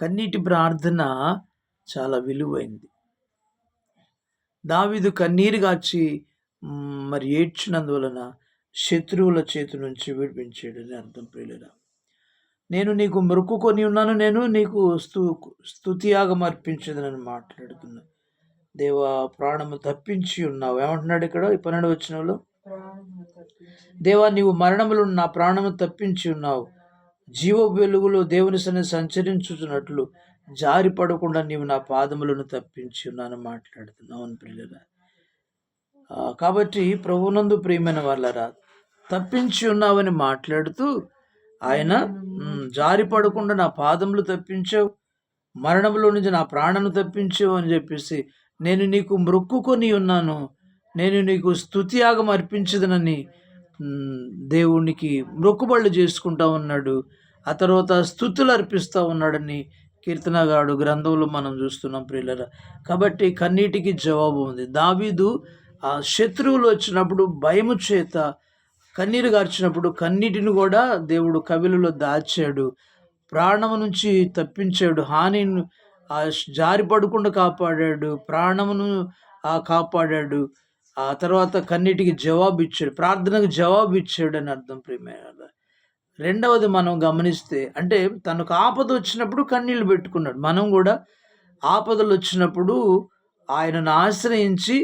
కన్నీటి ప్రార్థన చాలా విలువైంది. దావీదు కన్నీరు మ్, మరి ఏడ్చినందువలన శత్రువుల చేతి నుంచి విడిపించాడని అర్థం ప్రియులరా. నేను నీకు మొక్కుకొని ఉన్నాను నేను నీకు స్తు స్తుతియాగం అర్పించదనని మాట్లాడుతున్నా. దేవా ప్రాణము తప్పించి ఉన్నావు. ఏమంటున్నాడు ఇక్కడ ఈ పన్నెండు వచ్చినలో దేవా నీవు మరణములు నా ప్రాణము తప్పించి ఉన్నావు. జీవ వెలుగులో దేవుని సన్ని సంచరించుచున్నట్లు జారి పడకుండా నీవు నా పాదములను తప్పించి ఉన్నాను మాట్లాడుతున్నావు అని కాబట్టి ప్రభునందు ప్రియమైన వాళ్ళరా తప్పించి ఉన్నావని మాట్లాడుతూ ఆయన జారి పడకుండా నా పాదములు తప్పించావు మరణంలో నుంచి నా ప్రాణను తప్పించావు అని చెప్పేసి నేను నీకు మొక్కుకొని ఉన్నాను నేను నీకు స్తుతియాగం అర్పించదనని దేవునికి మొక్కుబళ్ళు చేసుకుంటా ఉన్నాడు. ఆ తర్వాత స్థుతులు అర్పిస్తూ ఉన్నాడని కీర్తనగాడు గ్రంథంలో మనం చూస్తున్నాం ప్రియులరా. కాబట్టి కన్నీటికి జవాబు ఉంది. దావీదు ఆ శత్రువులు వచ్చినప్పుడు భయము చేత కన్నీరు గార్చినప్పుడు కన్నీటిని కూడా దేవుడు కవిలలో దాచాడు. ప్రాణము నుంచి తప్పించాడు. హానిని ఆ జారి పడకుండా కాపాడాడు. ప్రాణమును ఆ కాపాడాడు. ఆ తర్వాత కన్నీటికి జవాబు ఇచ్చాడు. ప్రార్థనకు జవాబు ఇచ్చాడు అని అర్థం ప్రేమ రెండవది మనం గమనిస్తే అంటే తనకు ఆపద వచ్చినప్పుడు కన్నీళ్ళు పెట్టుకున్నాడు. మనం కూడా ఆపదలు వచ్చినప్పుడు ఆయనను ఆశ్రయించి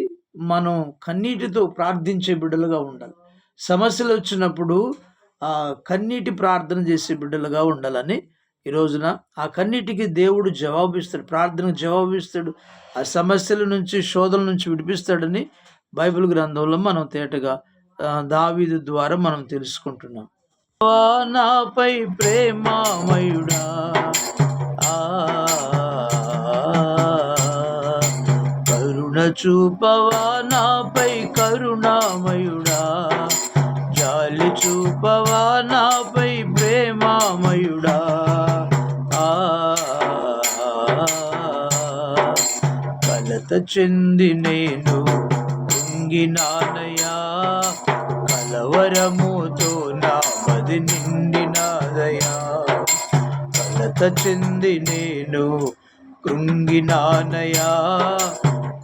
మనం కన్నీటితో ప్రార్థించే బిడ్డలుగా ఉండాలి. సమస్యలు వచ్చినప్పుడు కన్నీటి ప్రార్థన చేసే బిడ్డలుగా ఉండాలని ఈ రోజున ఆ కన్నీటికి దేవుడు జవాబిస్తాడు. ప్రార్థనకు జవాబిస్తాడు. ఆ సమస్యల నుంచి శోధల నుంచి విడిపిస్తాడని బైబిల్ గ్రంథంలో మనం తేటగా దావీదు ద్వారా మనం తెలుసుకుంటున్నాం. నాపై ప్రేమామయుడా. కరుణ చూపవా నాపై కరుణామయుడా. జాలి చూపవా నాపై ప్రేమామయుడా. ఆ కలత చెంది నేను కృంగినానయా కలవరముతో నిండి నిండినాదయా కలత చెంది నేను కృంగినానయా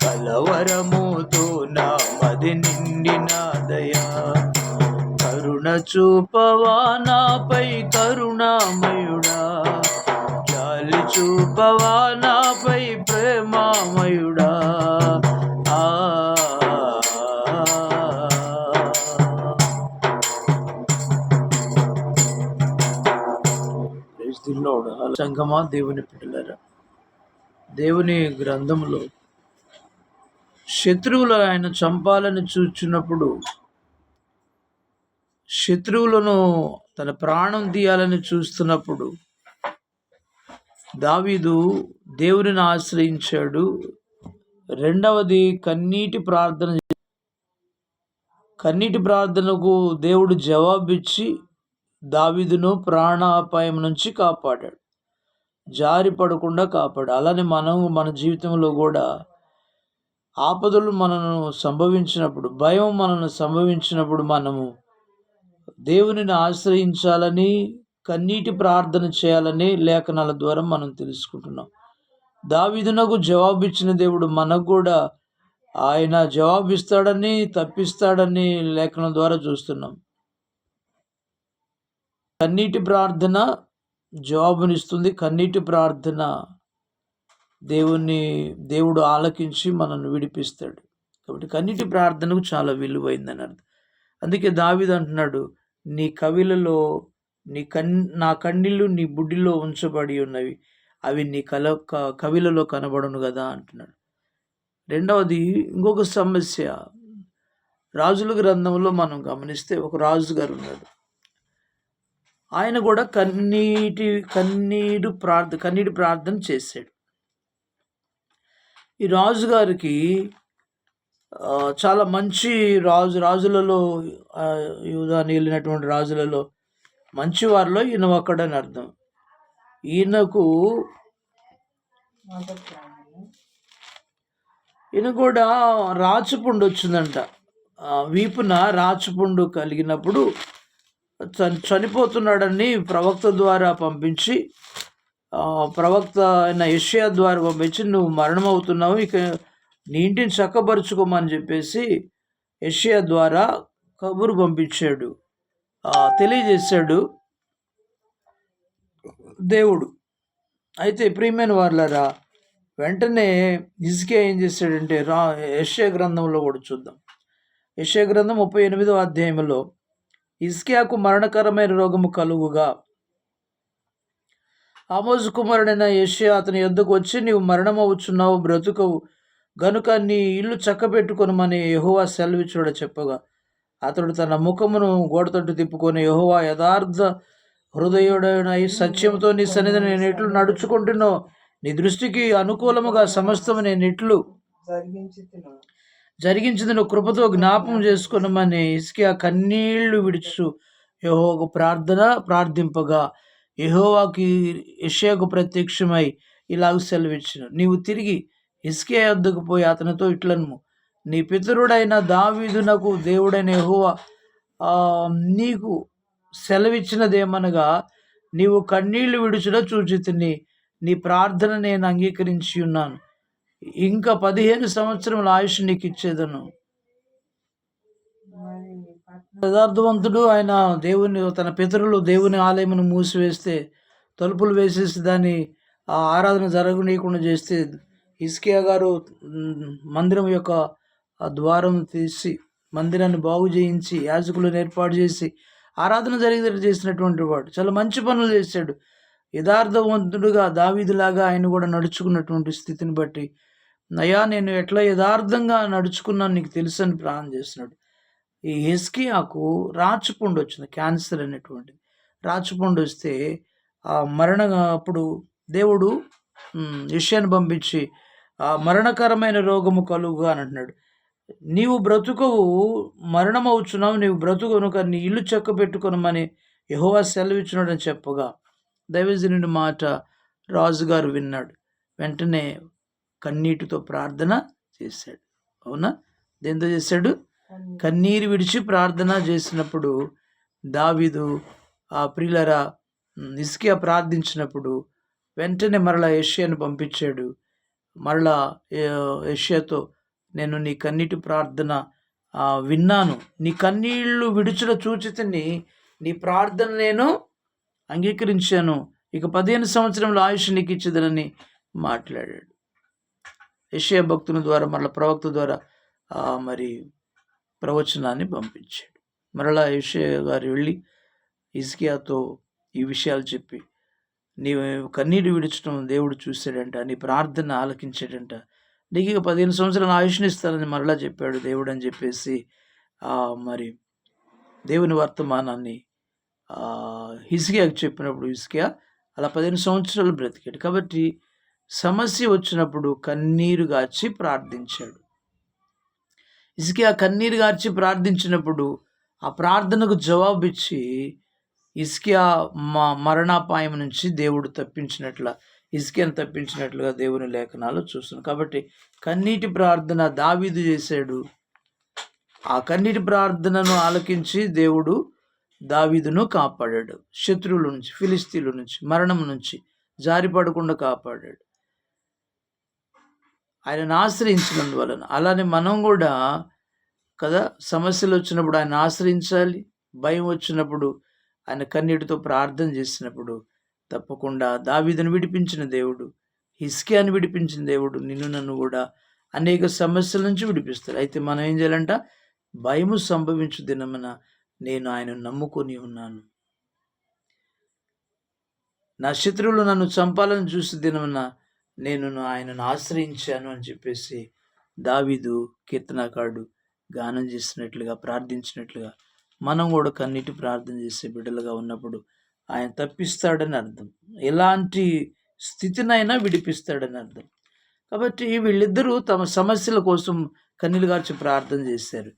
కలవరముతో నా మది నిండినాదయా కరుణ చూపవా నాపై కరుణామయుడా. జాలి చూపవా నాపై ప్రేమామయుడా. సంగమా దేవుని పిల్లలరా దేవుని గ్రంథంలో శత్రువులు ఆయన చంపాలని చూచినప్పుడు శత్రువులను తన ప్రాణం తీయాలని చూస్తున్నప్పుడు దావీదు దేవునిని ఆశ్రయించాడు. రెండవది కన్నీటి ప్రార్థన కన్నీటి ప్రార్థనకు దేవుడు జవాబిచ్చి దావీదును ప్రాణాపాయం నుంచి కాపాడాడు. జారి పడకుండా కాపాడు. అలానే మనం మన జీవితంలో కూడా ఆపదలు మనను సంభవించినప్పుడు భయం మనను సంభవించినప్పుడు మనము దేవునిని ఆశ్రయించాలని కన్నీటి ప్రార్థన చేయాలని లేఖనాల ద్వారా మనం తెలుసుకుంటున్నాం. దావిదునకు జవాబిచ్చిన దేవుడు మనకు కూడా ఆయన జవాబిస్తాడని తప్పిస్తాడని లేఖనం ద్వారా చూస్తున్నాం. కన్నీటి ప్రార్థన జవాబునిస్తుంది. కన్నీటి ప్రార్థన దేవుణ్ణి దేవుడు ఆలకించి మనల్ని విడిపిస్తాడు. కాబట్టి కన్నీటి ప్రార్థనకు చాలా విలువైందని అర్థం. అందుకే దావిది అంటున్నాడు నీ కవిలలో నీ కన్ నా కన్నీళ్ళు నీ బుడ్డిలో ఉంచబడి ఉన్నవి. అవి నీ కల కవిలలో కనబడును కదా అంటున్నాడు. రెండవది ఇంకొక సమస్య. రాజుల గ్రంథంలో మనం గమనిస్తే ఒక రాజు గారు ఉన్నాడు. ఆయన కూడా కన్నీటి కన్నీడు ప్రార్థన కన్నీటి ప్రార్థన చేశాడు. ఈ రాజుగారికి చాలా మంచి రాజు రాజులలో యువదా యూదాని వెళ్ళినటువంటి రాజులలో మంచి వారిలో ఈయన ఒక్కడని అర్థం. ఈయనకు ఈయన కూడా రాచపుండు వచ్చిందంట. వీపున రాచపుండు కలిగినప్పుడు చనిపోతున్నాడని ప్రవక్త ద్వారా పంపించి ప్రవక్త అయిన యెషయా ద్వారా పంపించి నువ్వు మరణం అవుతున్నావు ఇక నీ ఇంటిని చక్కపరుచుకోమని చెప్పేసి యెషయా ద్వారా కబురు పంపించాడు. తెలియజేశాడు దేవుడు. అయితే ప్రియమైన వాళ్ళరా వెంటనే ఇసుకే ఏం చేశాడంటే రా యెషయా గ్రంథంలో కూడా చూద్దాం. యెషయా గ్రంథం ముప్పై ఎనిమిదో అధ్యాయంలో ఇస్కియాకు మరణకరమైన రోగము కలుగుగా. ఆమోజు కుమారుడైన యషియా అతని యొద్దకు వచ్చి నీవు మరణమవుచున్నావు బ్రతుకవు. గనుక నీ ఇల్లు చక్కబెట్టుకొనమని యెహోవా సెలవిచ్చుడ చెప్పగా. అతడు తన ముఖమును గోడతట్టు తిప్పుకొని యెహోవా యథార్థ హృదయుడైన సత్యంతో నీ సన్నిధిని నేను ఎట్లు నడుచుకుంటున్నావు నీ దృష్టికి అనుకూలముగా సమస్తము నేను ఎట్లు జరిగించి కృపతో జ్ఞాపం చేసుకున్నామని ఇసుక కన్నీళ్ళు విడుచు యహోవాకు ప్రార్థన ప్రార్థింపగా యహోవాకి యషయాకు ప్రత్యక్షమై ఇలాగ సెలవిచ్చిన. నీవు తిరిగి ఇసుకే వద్దకు పోయి అతనితో ఇట్లను నీ పితరుడైన దావీదునకు దేవుడైన యెహోవా నీకు సెలవిచ్చినదేమనగా నీవు కన్నీళ్ళు విడుచుట చూచితిని నీ ప్రార్థన నేను అంగీకరించి ఉన్నాను ఇంకా పదిహేను సంవత్సరముల ఆయుష్ నీకు ఇచ్చేదను. యథార్థవంతుడు ఆయన దేవుని తన పితరులు దేవుని ఆలయమును మూసివేస్తే తలుపులు వేసేసి దాన్ని ఆ ఆరాధన జరగనీయకుండా చేస్తే ఇస్కియా గారు మందిరం యొక్క ద్వారం తీసి మందిరాన్ని బాగు చేయించి యాజకులను ఏర్పాటు చేసి ఆరాధన జరిగేటట్టు చేసినటువంటి వాడు. చాలా మంచి పనులు చేశాడు. యథార్థవంతుడుగా దావీదులాగా ఆయన కూడా నడుచుకున్నటువంటి స్థితిని బట్టి నయా నేను ఎట్లా యథార్థంగా నడుచుకున్నాను నీకు తెలుసు అని ప్రాణం చేస్తున్నాడు. ఈ ఎస్కియాకు రాచుపుండు వచ్చింది క్యాన్సర్ అనేటువంటిది. రాచుపుండు వస్తే ఆ మరణ అప్పుడు దేవుడు యష్యాను పంపించి ఆ మరణకరమైన రోగము కలుగు అని అంటున్నాడు. నీవు బ్రతుకవు మరణమవుచున్నావు నీవు బ్రతుకునుక నీ ఇల్లు చెక్క పెట్టుకొనమని యహోవా సెలవిచ్చినాడని చెప్పగా. దైవజనుడి మాట రాజుగారు విన్నాడు. వెంటనే కన్నీటితో ప్రార్థన చేశాడు. అవునా? దేంతో చేశాడు? కన్ను కన్నీరు విడిచి ప్రార్థన చేసినప్పుడు దావీదు ఆ ప్రియులరా ఇస్కియా ప్రార్థించినప్పుడు వెంటనే మరలా యెషయాను పంపించాడు. మరలా యెషయాతో నేను నీ కన్నీటి ప్రార్థన విన్నాను. నీ కన్నీళ్ళు విడుచుల చూచితిని నీ ప్రార్థన నేను అంగీకరించాను. ఇక పదిహేను సంవత్సరంలో ఆయుష్ నీకు ఇచ్చేదనని మాట్లాడాడు. యెషయా భక్తుని ద్వారా మరలా ప్రవక్త ద్వారా మరి ప్రవచనాన్ని పంపించాడు. మరలా యెషయా గారు వెళ్ళి ఇస్కియాతో ఈ విషయాలు చెప్పి నీవు కన్నీరు విడిచడం దేవుడు చూశాడంట నీ ప్రార్థన ఆలకించాడంట. నీకు ఇక పదిహేను సంవత్సరాలు ఆయుష్ని ఇస్తానని మరలా చెప్పాడు దేవుడు అని చెప్పేసి మరి దేవుని వర్తమానాన్ని హిస్కియాకి చెప్పినప్పుడు హిస్కియా అలా పదిహేను సంవత్సరాలు బ్రతికాడు. కాబట్టి సమస్య వచ్చినప్పుడు కన్నీరు గార్చి ప్రార్థించాడు. ఇసుకే ఆ కన్నీరు గార్చి ప్రార్థించినప్పుడు ఆ ప్రార్థనకు జవాబిచ్చి ఇస్కియా మా మరణాపాయం నుంచి దేవుడు తప్పించినట్ల ఇస్కియాను తప్పించినట్లుగా దేవుని లేఖనాలు చూస్తున్నాం. కాబట్టి కన్నీటి ప్రార్థన దావీదు చేశాడు. ఆ కన్నీటి ప్రార్థనను ఆలకించి దేవుడు దావీదును కాపాడాడు. శత్రువుల నుంచి ఫిలిస్తీన్ల నుంచి మరణం నుంచి జారిపడకుండా కాపాడాడు. ఆయనను ఆశ్రయించినందువలన. అలానే మనం కూడా కదా సమస్యలు వచ్చినప్పుడు ఆయన ఆశ్రయించాలి భయం వచ్చినప్పుడు ఆయన కన్నీటితో ప్రార్థన చేసినప్పుడు తప్పకుండా దావీదును విడిపించిన దేవుడు హిస్కియాను విడిపించిన దేవుడు నిన్ను నన్ను కూడా అనేక సమస్యల నుంచి విడిపిస్తాడు అయితే మనం ఏం చేయాలంట? భయము సంభవించు దినమున నేను ఆయన నమ్ముకొని ఉన్నాను. నా శత్రువులు నన్ను చంపాలని చూసి దినమున నేను ఆయనను ఆశ్రయించాను అని చెప్పేసి దావీదు కీర్తనకాడు గానం చేసినట్లుగా ప్రార్థించినట్లుగా మనం కూడా కన్నీటి ప్రార్థన చేసే బిడ్డలుగా ఉన్నప్పుడు ఆయన తప్పిస్తాడని అర్థం. ఎలాంటి స్థితినైనా విడిపిస్తాడని అర్థం. కాబట్టి వీళ్ళిద్దరూ తమ సమస్యల కోసం కన్నీలు గార్చి ప్రార్థన చేశారు.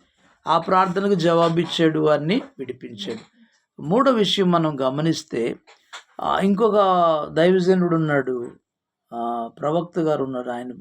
ఆ ప్రార్థనకు జవాబిచ్చాడు వారిని విడిపించాడు. మూడో విషయం మనం గమనిస్తే ఇంకొక దైవజనుడు ఉన్నాడు ప్రవక్త గారు ఉన్నారు. ఆయన